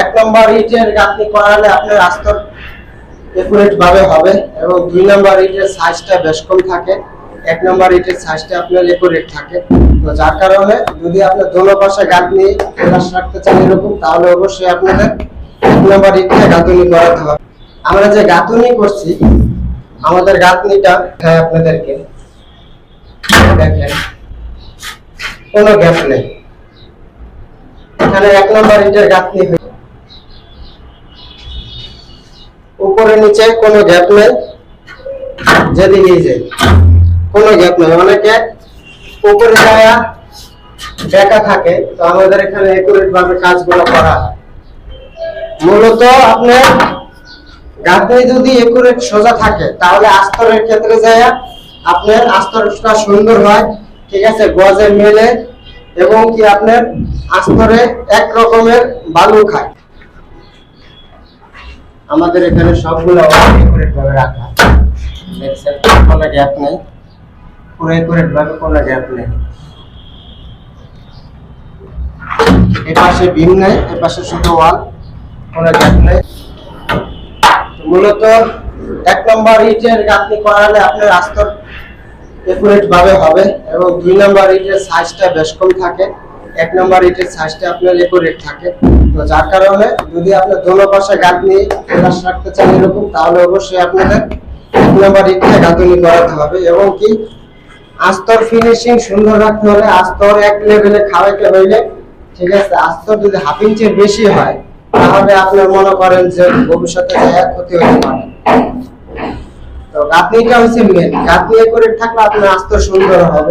এক নম্বর ইটের গাঁথনি করালে আপনার আস্তর একুরেট ভাবে হবে এবং দুই নম্বর ইটের সাইজটা বেশ কম থাকে। এক নম্বর ইটের সাইজটা আপনার একুরেট থাকে। তো যার কারণে যদি আপনি দোনো পাশে গাঁথনি ফেলাস রাখতে চান এরকম, তাহলে অবশ্যই আপনাদের এক নম্বর ইটটা গাঁথনি করাতে হবে। আমরা যে গাঁথনি করছি, আমাদের গাঁথনিটা হ্যাঁ আপনাদেরকে। দেখেন, কোনো গ্যাপ নেই। এখানে এক নম্বর ইটের গাঁথনি উপরে নিচে কোনো গ্যাপ নেই যেদিকেই যাই কোনো গ্যাপ নেই। অনেকে উপরে যায়, বেকা থাকে। তো আমাদের এখানে একুরেট ভাবে কাজগুলো করা মূলত আপনার গাঁথনি যদি একুরেট সোজা থাকে, তাহলে আস্তরের ক্ষেত্রে যায়, আপনার আস্তরটা সুন্দর হয়, ঠিক আছে, গজে মেলে এবং কি আপনার আস্তরে এক রকমের বালু খায়। আমাদের এখানে সবগুলো একুরেট ভাবে রাখা কোনো গ্যাপ নেই। পুরো একুরেট ভাবে কোনো গ্যাপ নেই। এ পাশে বিম নেই, এ পাশে শুধু ওয়াল কোনো গ্যাপ নেই। মূলত এক নম্বর ইটের গাঁথনি করালে আপনার আস্তর একুরেট ভাবে হবে এবং দুই নম্বর ইটের সাইজটা বেশ কম থাকে। এক নম্বর ইটের সাইজটা আপনার একুরেট থাকে। যার কারণে যদি আপনি দোনো পাশে গাঁথনি ফেলাস রাখতে চান এরকম, তাহলে অবশ্যই আপনাদের এক নম্বর ইটটা গাঁথনি করাতে হবে এবং কি আস্তর ফিনিশিং সুন্দর রাখতে হলে আস্তর এক লেভেলে খাওয়াইতে হইলে, ঠিক আছে, আস্তর যদি হাফ ইঞ্চির বেশি হয়, তাহলে আপনার মনে করেন যে ভবিষ্যতে যে ক্ষতি হতে পারে। তো গাঁথনিটা হচ্ছে মেন গাঁথনি করে থাকলে আপনার আস্তর সুন্দর হবে।